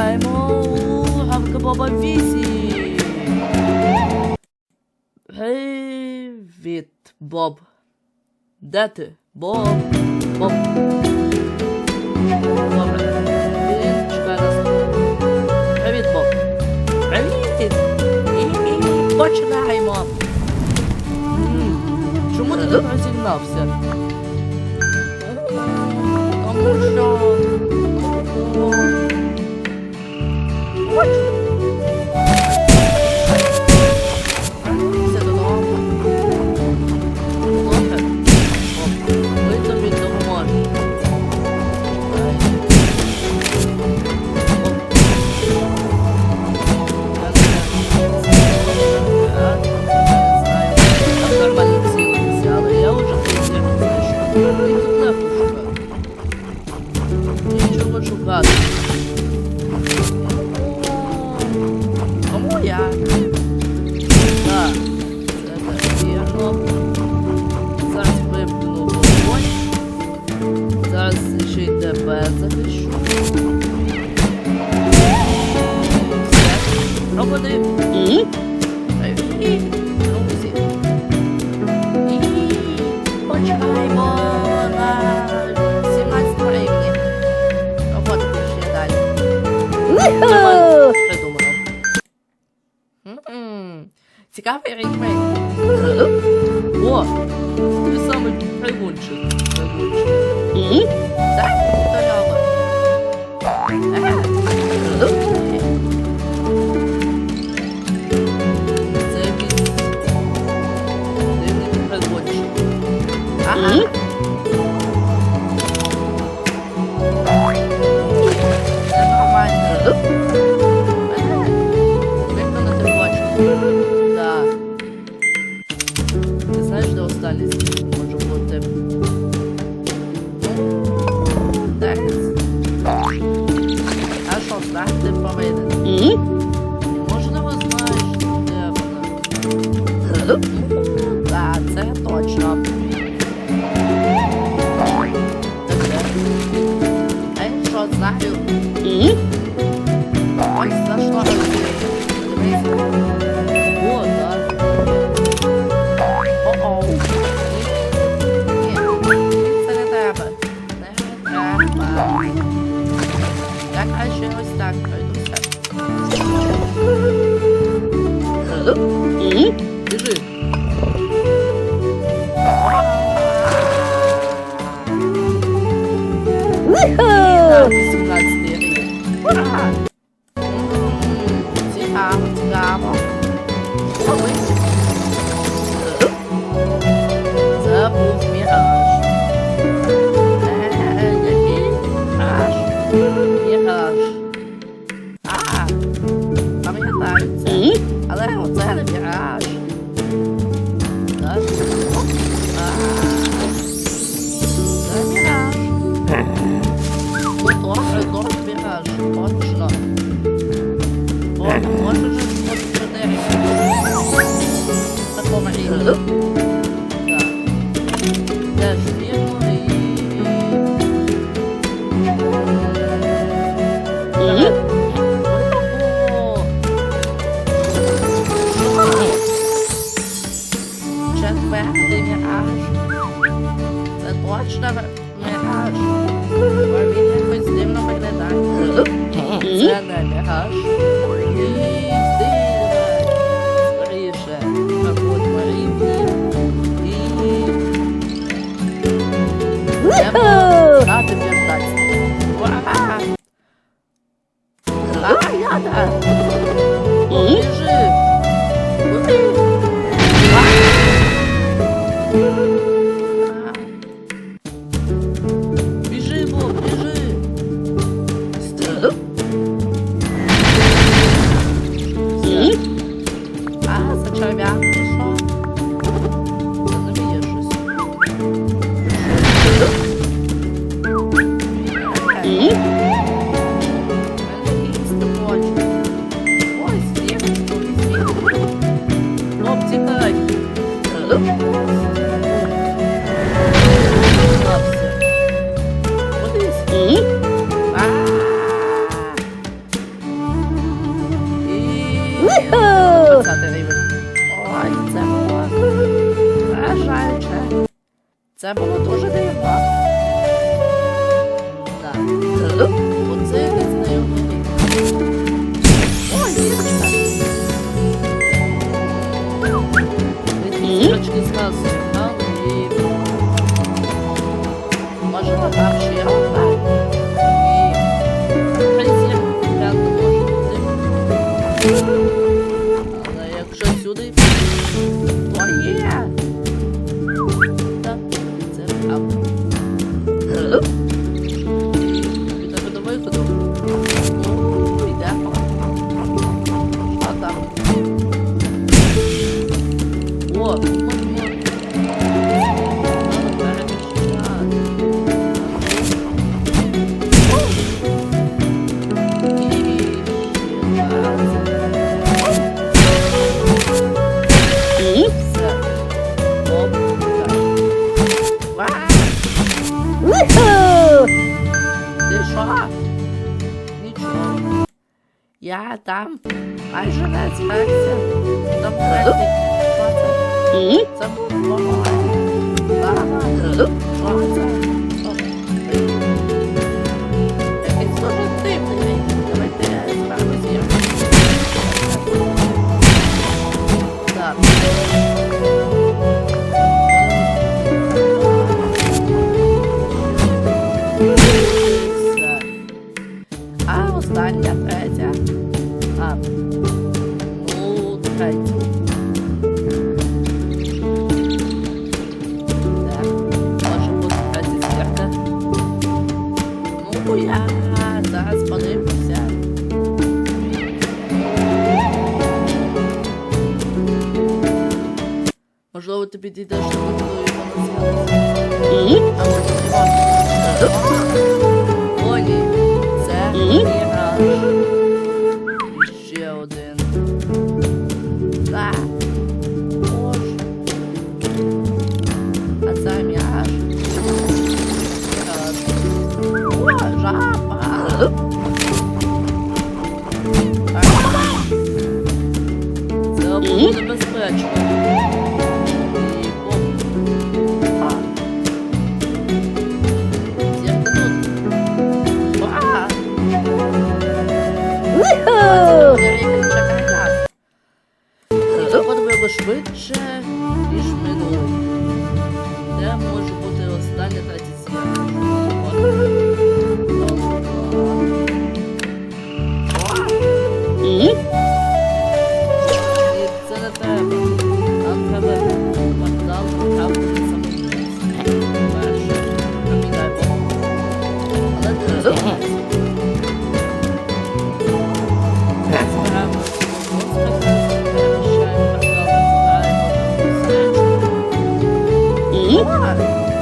Kaymo, halka baba vizi. Evet, Bob. Dete, Bob, Bob. Dobra, więc czekaj nas. Evet, Bob. Evet, починаємо. Чому ти так розігнався? Тому що What? тебе захищу. Все, роботи. І? І, друзі. І почекаємо на 17 рівні. Роботи ще далі. Думаю, придумав. М-м. Цікавий ремейк. О, ти саме пригончик. Пригончик. я там майже не звився. До передніх. Це був помагання. Багато. швидше, ніж минулий. Де може бути остання традиція? Mm-hmm.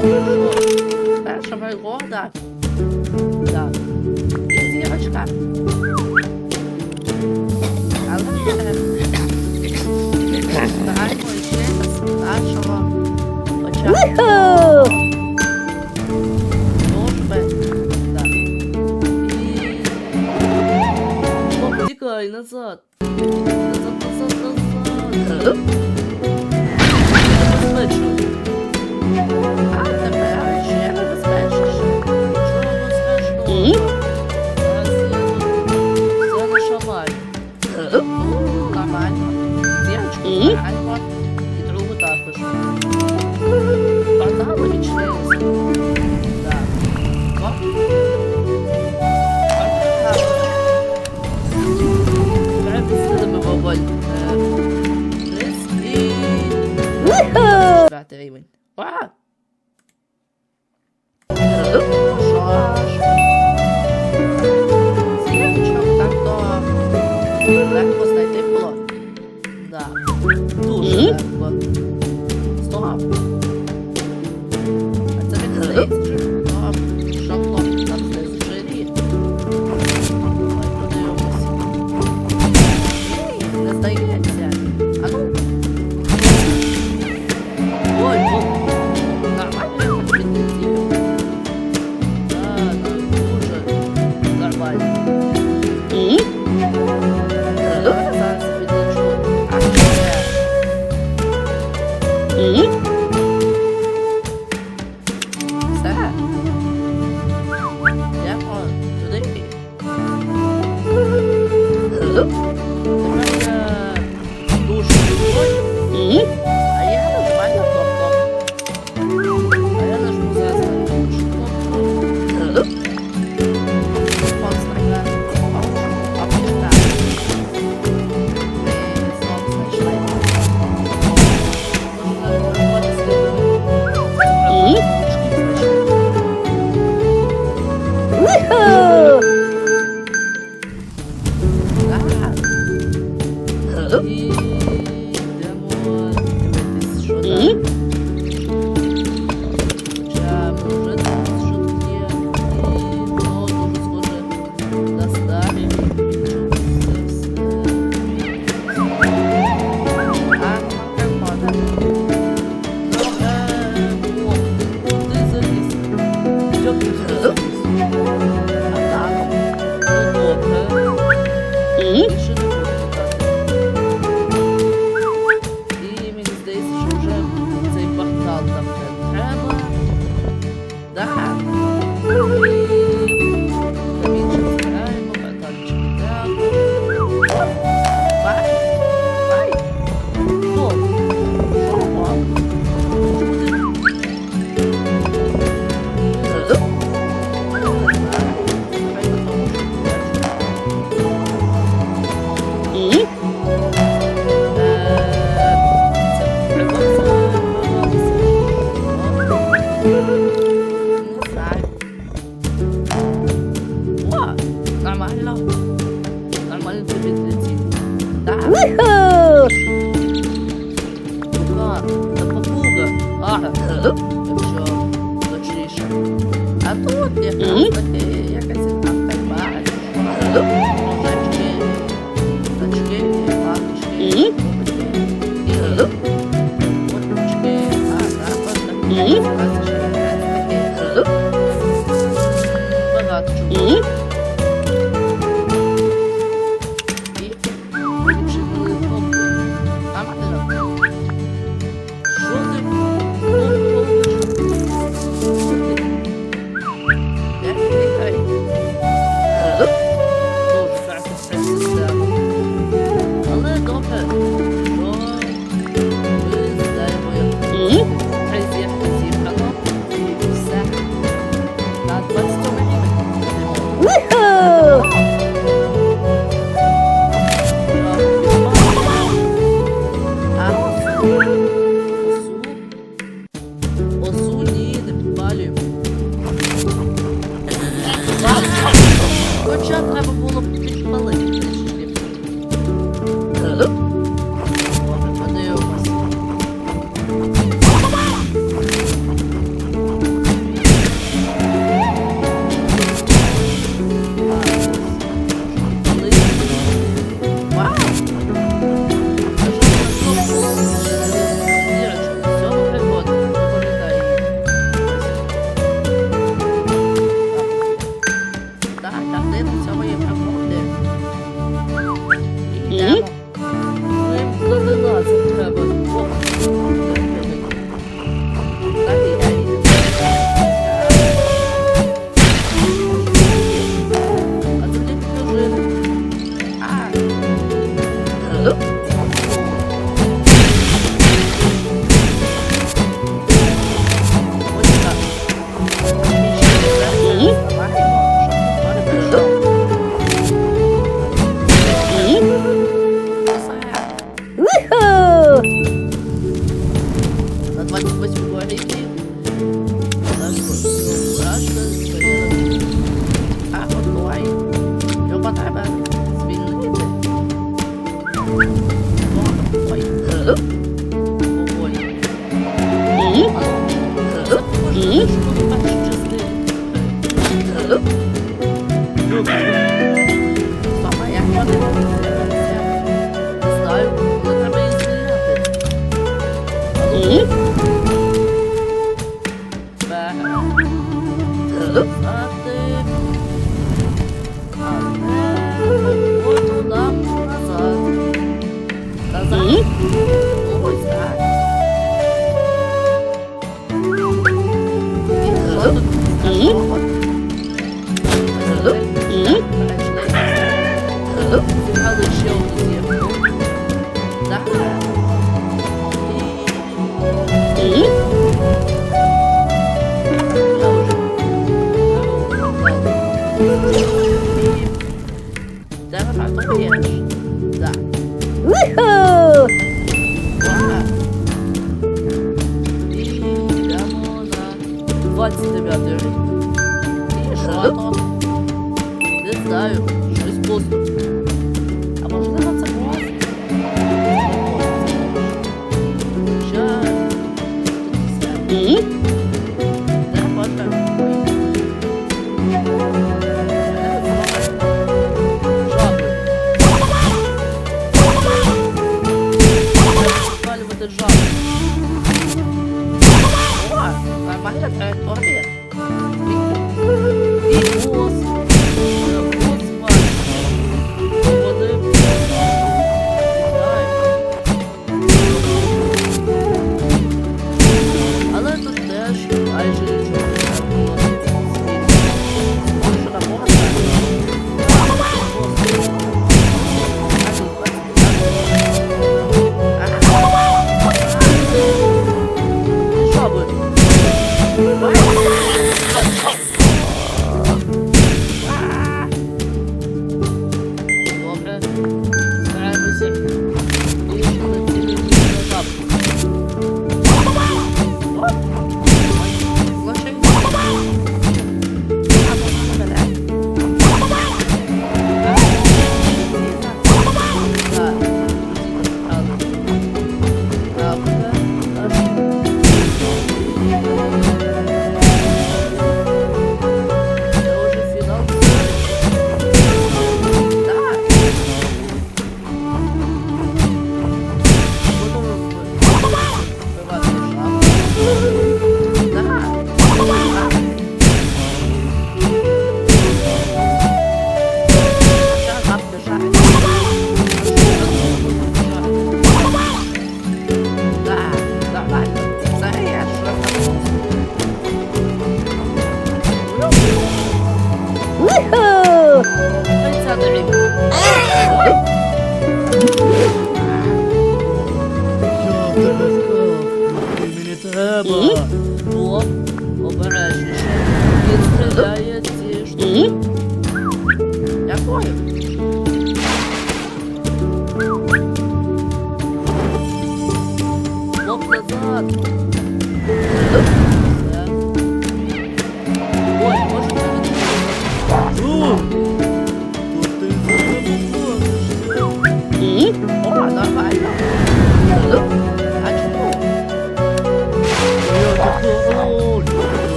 Sasha vai engordar. cuidado, E vai ficar. Ai, coitada, Sasha, ó. Vou tirar. cười назад. Назад, назад, назад. Бачу. oh 好了。这边可以。Mm-hmm. Хоча треба було б. Thank you. 29 рік. І що там? Не знаю, щось пусто.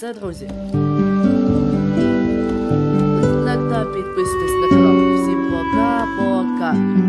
Це друзі. Лайк та підписуйтесь на канал. Всім пока-пока.